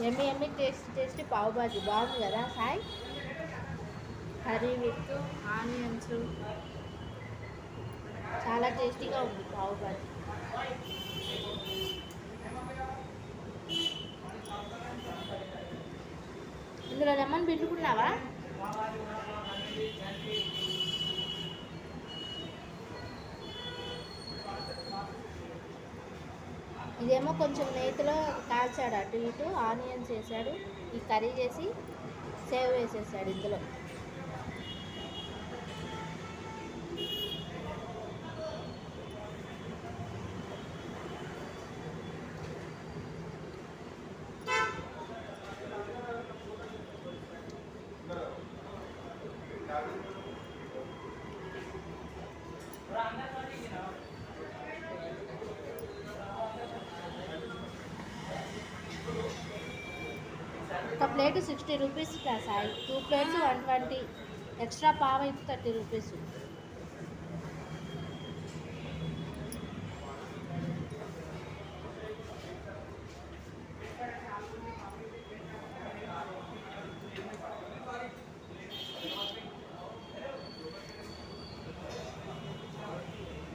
ఎమ్మి ఎమ్మి taste taste పావు బాజీ బాగుంది కదా సాయి? Curry with onions. చాలా టేస్టీగా ఉంది పావు బాజీ ఇందులో లెమన్ పిండుకున్నావా ఇదేమో కొంచెం నేతిలో కాల్చాడు అటు ఇటు ఆనియన్స్ వేసాడు ఈ కర్రీ చేసి సేవ్ వేసేసాడు ఇందులో. ఒక plate sixty rupees Sai two plates one twenty extra pav అయితే థర్టీ రూపీస్.